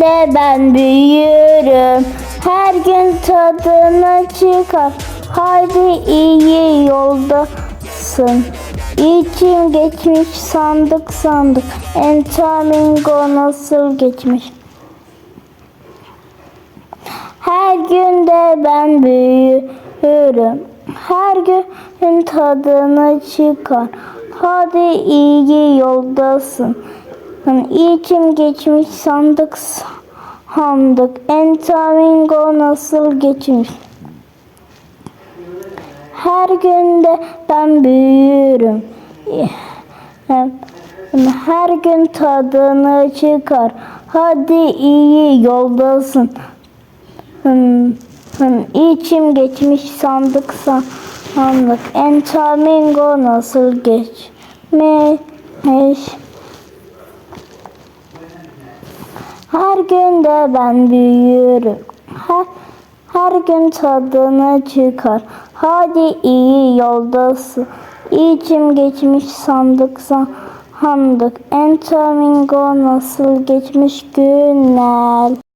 de ben büyürüm. Her gün tadını çıkar. Haydi iyi yoldasın. İçim geçmiş sandık sandık. Entamingo nasıl geçmiş? Her gün de ben büyürüm. Her gün tadını çıkar. Hadi iyi yoldasın. İçim geçmiş sandık sandık. Entamingo nasıl geçmiş? Her gün de ben büyürüm. Her gün tadını çıkar. Hadi iyi yoldasın. İçim geçmiş sandık sandık. Entamingo nasıl geçmiş? Her gün de ben büyürüm. Her, her gün tadını çıkar. Hadi iyi yoldasın. İçim geçmiş sandık sandık. Entamingo nasıl geçmiş günler?